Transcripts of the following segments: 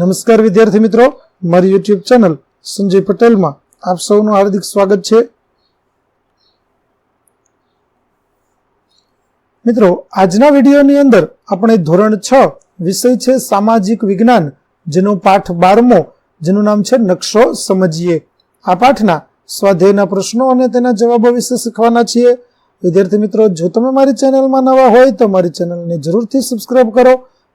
નમસ્કાર વિદ્યાર્થી મિત્રો. મારી યુટ્યુબ ચેનલ સંજય પટેલમાં આપ સૌનું હાર્દિક સ્વાગત છે. મિત્રો, આજના વિડીયોની અંદર આપણે ધોરણ છ વિષય છે સામાજિક વિજ્ઞાન, જેનો પાઠ બારમો, જેનું નામ છે નકશો સમજીએ. આ પાઠના સ્વાધ્યાયના પ્રશ્નો અને તેના જવાબો વિશે શીખવાના છીએ. વિદ્યાર્થી મિત્રો, જો તમે મારી ચેનલમાં નવા હોય તો મારી ચેનલને જરૂરથી સબસ્ક્રાઇબ કરો.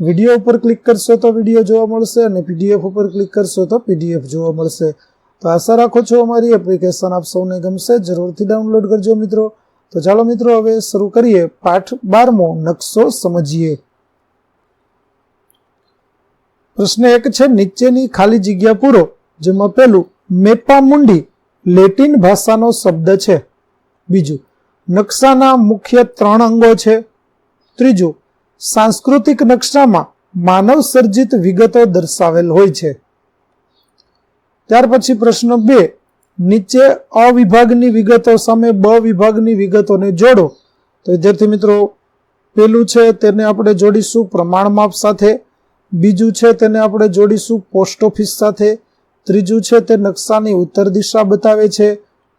વીડિયો ઉપર ક્લિક કરશો તો વીડિયો જોવા મળશે અને પીડીએફ ઉપર ક્લિક કરશો તો પીડીએફ જોવા મળશે. તો આશા રાખો છો અમારી એપ્લિકેશન આપ સૌને ગમશે, જરૂરથી ડાઉનલોડ કરજો મિત્રો. તો ચાલો મિત્રો હવે શરૂ કરીએ. પાઠ બારમો, નકશો સમજીએ. પ્રશ્ન એક છે, નીચેની ખાલી જગ્યા પૂરો, જેમાં પેલું મેપા મુંડી, લેટિન ભાષાનો શબ્દ છે. બીજું, નકશાના મુખ્ય ત્રણ અંગો છે. ત્રીજું સાંસ્કૃતિક નકશામાં માનવ સર્જિત વિગતો દર્શાવેલ હોય છે. ત્યાર પછી પ્રશ્ન બે, નીચે અ વિભાગની વિગતો સામે બ વિભાગની વિગતોને જોડો. તો વિદ્યાર્થી મિત્રો, પેલું છે તેને આપણે જોડીશું પ્રમાણ માપ સાથે, બીજું છે તેને આપણે જોડીશું પોસ્ટ ઓફિસ સાથે, ત્રીજું છે તે નકશાની ઉત્તર દિશા બતાવે છે,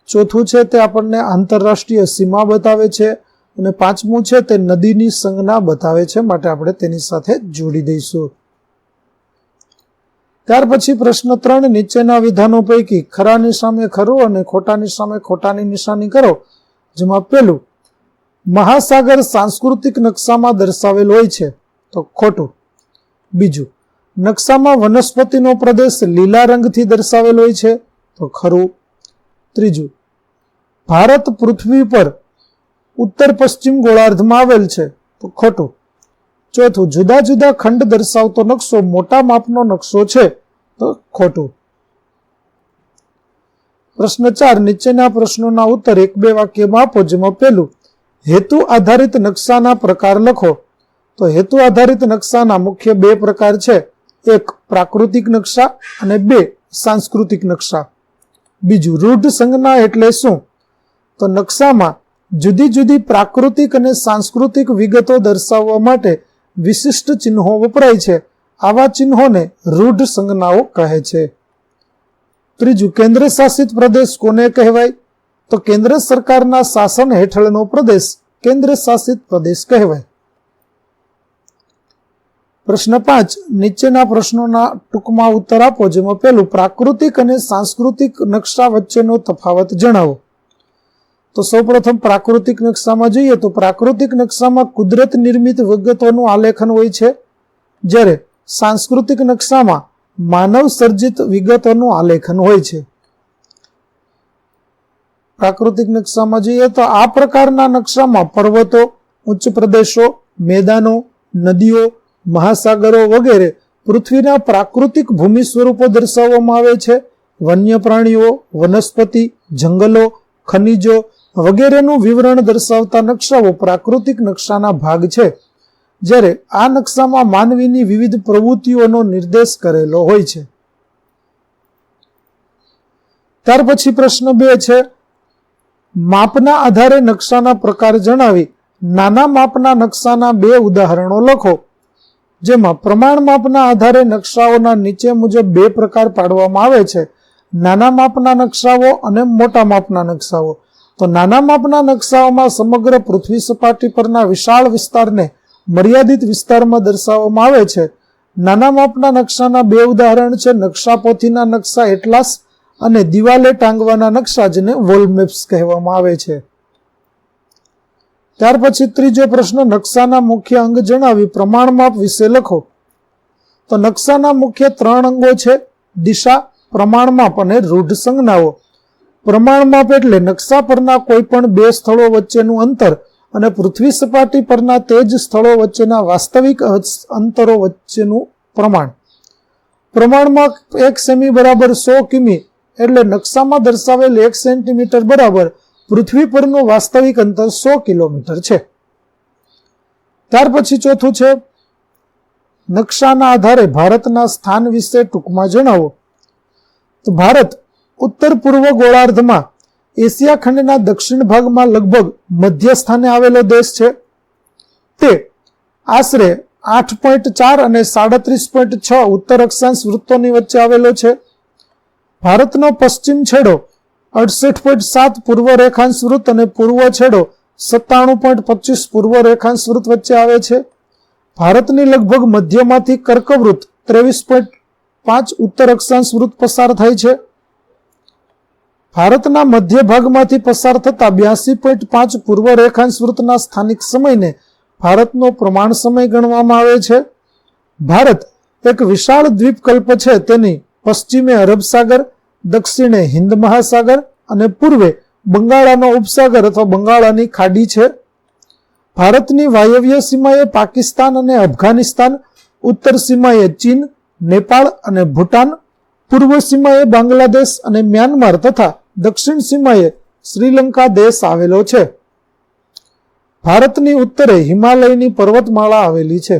ચોથું છે તે આપણને આંતરરાષ્ટ્રીય સીમા બતાવે છે અને પાંચમું છે તે નદીની સંજ્ઞા બતાવે છે, માટે આપણે તેની સાથે જોડી દઈશું. ત્યાર પછી પ્રશ્ન ત્રણ, નીચેના વિધાનો પૈકી ખરાની સામે ખરું અને ખોટાની સામે ખોટાની નિશાની કરો, જેમાં પેલું મહાસાગર સાંસ્કૃતિક નકશામાં દર્શાવેલ હોય છે, તો ખોટું. બીજું, નકશામાં વનસ્પતિનો પ્રદેશ લીલા રંગથી દર્શાવેલ હોય છે, તો ખરું. ત્રીજું, ભારત પૃથ્વી પર ઉત્તર પશ્ચિમ ગોળાર્ધમાં આવેલ છે. તો ખોટું. ચોથું, જુદા જુદા ખંડ દર્શાવતો નકશો મોટા માપનો નકશો છે. તો ખોટું. પ્રશ્ન ચાર, નીચેના પ્રશ્નોના ઉત્તર એક બે વાક્યમાં આપો જેમાં પહેલું, હેતુ આધારિત નકશાના પ્રકાર લખો. તો હેતુ આધારિત નકશાના મુખ્ય બે પ્રકાર છે. એક, પ્રાકૃતિક નકશા અને બે, સાંસ્કૃતિક નકશા. બીજું, રૂઢ સંજ્ઞા એટલે શું? તો નકશામાં જુદી જુદી પ્રાકૃતિક અને સાંસ્કૃતિક વિગતો દર્શાવવા માટે વિશિષ્ટ ચિહ્નો વપરાય છે. આવા ચિહ્નોને રૂઢ સંજ્ઞાઓ કહે છે. ત્રીજું, કેન્દ્ર શાસિત પ્રદેશ કોને કહેવાય? તો કેન્દ્ર સરકારના શાસન હેઠળનો પ્રદેશ કેન્દ્ર શાસિત પ્રદેશ કહેવાય. પ્રશ્ન પાંચ, નીચેના પ્રશ્નોના ટૂંકમાં ઉત્તર આપો, જેમાં પેલું પ્રાકૃતિક અને સાંસ્કૃતિક નકશા વચ્ચેનો તફાવત જણાવો. તો સૌપ્રથમ પ્રાકૃતિક નકશામાં જોઈએ તો પ્રાકૃતિક નકશામાં કુદરત નિર્મિત વિગતોનું આલેખન હોય છે, જ્યારે સાંસ્કૃતિક નકશામાં માનવ સર્જિત વિગતોનું આલેખન હોય છે. પ્રાકૃતિક નકશામાં જોઈએ તો આ પ્રકારના નકશામાં પર્વતો, ઉચ્ચ પ્રદેશો, મેદાનો, નદીઓ, મહાસાગરો વગેરે પૃથ્વીના પ્રાકૃતિક ભૂમિ સ્વરૂપો દર્શાવવામાં આવે છે. વન્ય પ્રાણીઓ, વનસ્પતિ, જંગલો, ખનિજો વગેરેનું વિવરણ દર્શાવતા નકશાઓ પ્રાકૃતિક નકશાના ભાગ છે, જ્યારે આ નકશામાં માનવીની વિવિધ પ્રવૃત્તિઓનો નિર્દેશ કરેલો હોય છે. ત્યાર પછી પ્રશ્ન બે છે, માપના આધારે નકશાના પ્રકાર જણાવી નાના માપના નકશાના બે ઉદાહરણો લખો, જેમાં પ્રમાણ માપના આધારે નકશાઓના નીચે મુજબ બે પ્રકાર પાડવામાં આવે છે, નાના માપના નકશાઓ અને મોટા માપના નકશાઓ. તો નાના માપના નકશાઓમાં સમગ્ર પૃથ્વી સપાટી પરના વિશાળ વિસ્તારને મર્યાદિત વિસ્તારમાં દર્શાવવામાં આવે છે. નાના માપના નકશાના બે ઉદાહરણ છે. નકશા પોથીના નકશા એટલાસ અને દિવાલે ટાંગવાના નકશા જેને વોલ મેપ્સ કહેવામાં આવે છે. ત્યાર પછી ત્રીજો પ્રશ્ન, નકશાના મુખ્ય અંગ જણાવી પ્રમાણ માપ વિશે લખો. તો નકશાના મુખ્ય ત્રણ અંગો છે. દિશા, પ્રમાણ માપ અને રૂઢ સંજ્ઞાઓ. પ્રમાણ માપ એટલે નકશા પરના કોઈ પણ બે સ્થળો વચ્ચેનું અંતર અને પૃથ્વી સપાટી પરના તે જ સ્થળો વચ્ચેના વાસ્તવિક અંતરો વચ્ચેનું પ્રમાણ. પ્રમાણમાં એક સેમી બરાબર સો કિમી એટલે નકશામાં દર્શાવેલ એક સેન્ટીમીટર બરાબર પૃથ્વી પરનું વાસ્તવિક અંતર સો કિલોમીટર છે. ત્યાર પછી ચોથું છે, નકશાના આધારે ભારતના સ્થાન વિશે ટૂંકમાં જણાવો. તો ભારત ઉત્તર પૂર્વ ગોળાર્ધમાં એશિયા ખંડના દક્ષિણ ભાગમાં લગભગ મધ્ય સ્થાને આવેલો દેશ છે. તે આશરે આઠ પોઈન્ટ ચાર અને સાડત્રીસ પોઈન્ટ છ ઉત્તર અક્ષાંશ વૃત્તોની વચ્ચે આવેલો છે. ભારતનો પશ્ચિમ છેડો અડસઠ પોઈન્ટ સાત પૂર્વ રેખાંશ વૃત્ત અને પૂર્વ છેડો સત્તાણું પોઈન્ટ પચીસ પૂર્વ રેખાંશ વૃત્ત વચ્ચે આવે છે. ભારતની લગભગ મધ્યમાંથી કર્કવૃત્ત ત્રેવીસ પોઈન્ટ પાંચ ઉત્તર અક્ષાંશ વૃત્ત પસાર થાય છે. ભારતના મધ્ય ભાગમાંથી પસાર થતા બ્યાસી પોઈન્ટ પાંચ પૂર્વ રેખાંશ વૃત્તના સ્થાનિક સમયને ભારતનો પ્રમાણ સમય ગણવામાં આવે છે. ભારત એક વિશાળ દ્વીપકલ્પ છે. તેની પશ્ચિમે અરબ સાગર, દક્ષિણે હિન્દ મહાસાગર અને પૂર્વે બંગાળાનો ઉપસાગર અથવા બંગાળાની ખાડી છે. ભારતની વાયવ્ય સીમાએ પાકિસ્તાન અને અફઘાનિસ્તાન, ઉત્તર સીમાએ ચીન, નેપાળ અને ભૂટાન, પૂર્વ સીમાએ બાંગ્લાદેશ અને મ્યાનમાર તથા દક્ષિણ સીમાએ શ્રીલંકા દેશ આવેલો છે. ભારતની ઉત્તરે હિમાલયની પર્વતમાળા આવેલી છે.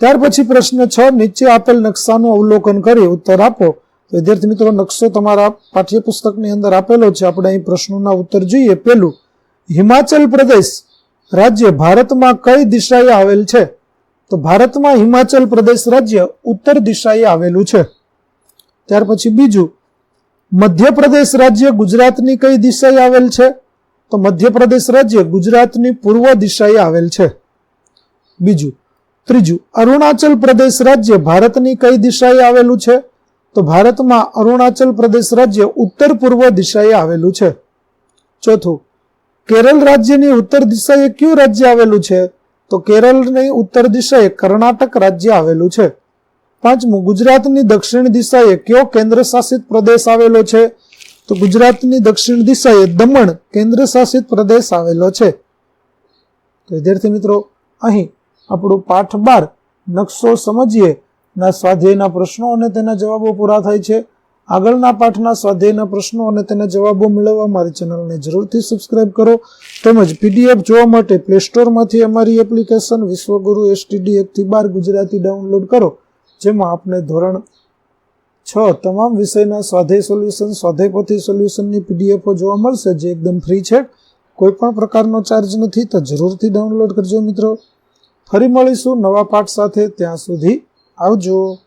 ત્યાર પછી પ્રશ્ન છ, નીચે આપેલ નકશાનું અવલોકન કરી ઉત્તર આપો. વિદ્યાર્થી મિત્રો, નકશો તમારા પાઠ્યપુસ્તકની અંદર આપેલો છે. આપણે અહીં પ્રશ્નોના ઉત્તર જોઈએ. પેલું હિમાચલ પ્રદેશ રાજ્ય ભારતમાં કઈ દિશાએ આવેલ છે? તો ભારતમાં હિમાચલ પ્રદેશ રાજ્ય ઉત્તર દિશાએ આવેલું છે. ત્યાર પછી બીજું મધ્યપ્રદેશ રાજ્ય ગુજરાતની કઈ દિશાએ આવેલ છે? તો મધ્યપ્રદેશ રાજ્ય ગુજરાતની પૂર્વ દિશાએ આવેલ છે. બીજું, ત્રીજું, અરુણાચલ પ્રદેશ રાજ્ય ભારતની કઈ દિશાએ આવેલું છે? તો ભારતમાં અરુણાચલ પ્રદેશ રાજ્ય ઉત્તર પૂર્વ દિશાએ આવેલું છે. ચોથું, કેરળ રાજ્યની ઉત્તર દિશાએ કયું રાજ્ય આવેલું છે? તો કેરળની ઉત્તર દિશાએ કર્ણાટક રાજ્ય આવેલું છે. પાંચમું, ગુજરાતની દક્ષિણ દિશાએ કયો કેન્દ્ર શાસિત પ્રદેશ આવેલો છે? તો ગુજરાતની દક્ષિણ દિશાએ દમણ કેન્દ્ર શાસિત પ્રદેશ આવેલો છે. તો વિદ્યાર્થી મિત્રો, અહીં આપણું પાઠ બાર, નકશો સમજીએ. ના સ્વાધ્યાયના પ્રશ્નો અને તેના જવાબો પૂરા થાય છે. આગળના પાઠના સ્વાધ્યાયના પ્રશ્નો અને તેના જવાબો મેળવવા મારી ચેનલને જરૂરથી સબસ્ક્રાઇબ કરો. તેમજ પીડીએફ જોવા માટે પ્લે સ્ટોરમાંથી અમારી એપ્લિકેશન વિશ્વગુરુ એસટીડી એકથી બાર ગુજરાતી ડાઉનલોડ કરો. જેમાં આપણે ધોરણ છ તમામ વિષયના સ્વાધ્યાય સોલ્યુશન સ્વાધ્યાયપોથી સોલ્યુશનની પીડીએફો જોવા મળશે, જે એકદમ ફ્રી છે. કોઈ પણ પ્રકારનો ચાર્જ નથી, તો જરૂરથી ડાઉનલોડ કરજો મિત્રો. ફરી મળીશું નવા પાઠ સાથે. ત્યાં સુધી આવજો.